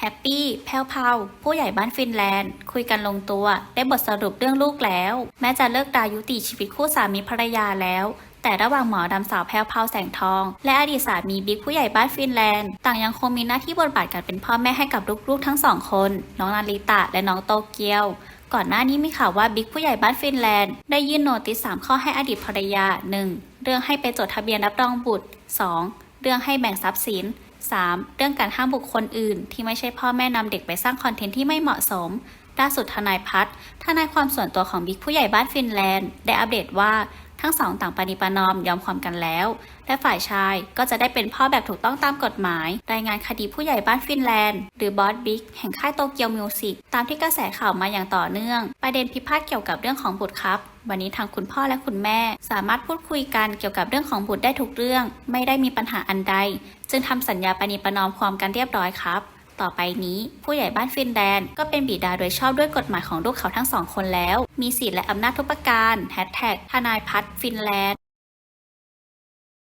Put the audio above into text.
แฮปปี้แพวพาวผู้ใหญ่บ้านฟินแลนด์ คุยกันลงตัว ได้บทสรุปเรื่องลูกแล้ว แม้จะเลิกดายุติชีวิตคู่สามีภรรยาแล้วแต่ระหว่างหมอดำสาวแพรวพาวแสงทอง และอดีตสามีบิ๊กผู้ใหญ่บ้านฟินแลนด์ ต่างยังคงมีหน้าที่บทบาทการเป็นพ่อแม่ให้กับลูกๆทั้งสองคน น้องนาริตะและน้องโตเกียว ก่อนหน้านี้มีข่าวว่าบิ๊กผู้ใหญ่บ้านฟินแลนด์ ได้ยื่นโนติส3ข้อให้อดีตภรรยา 1. เรื่องให้ไปจดทะเบียนรับรองบุตร 2. เรื่องให้แบ่งทรัพย์สิน 3. เรื่องการห้ามบุคคลอื่น ที่ไม่ใช่พ่อแม่นำเด็กไปสร้างคอนเทนต์ที่ไม่เหมาะสมล่าสุดทนายพัฒน์ทนายความส่วนตัวของบิ๊กผู้ใหญ่บ้านฟินแลนด์ ได้อัปเดตว่า ทั้งสองต่างปณิปนอมยอมความกันแล้ว และฝ่ายชายก็จะได้เป็นพ่อแบบถูกต้องตามกฎหมาย รายงานคดีผู้ใหญ่บ้านฟินแลนด์ หรือบอสบิ๊กแห่งค่ายโตเกียวมิวสิกตามที่กระแสข่าวมาอย่างต่อเนื่อง ประเด็นพิพาทเกี่ยวกับเรื่องของบุตรครับวันนี้ทางคุณพ่อและคุณแม่ สามารถพูดคุยกันเกี่ยวกับเรื่องของบุตรได้ทุกเรื่อง ไม่ได้มีปัญหาอันใด จึงทำสัญญาปณิปนอมความกันเรียบร้อยครับ ต่อไปนี้ ผู้ใหญ่บ้านฟินแลนด์ก็เป็นบิดาโดยชอบด้วยกฎหมายของลูกเขาทั้งสองคนแล้ว มีสิทธิและอำนาจทุกประการแฮชแท็กทนายพัฒฟินแลนด์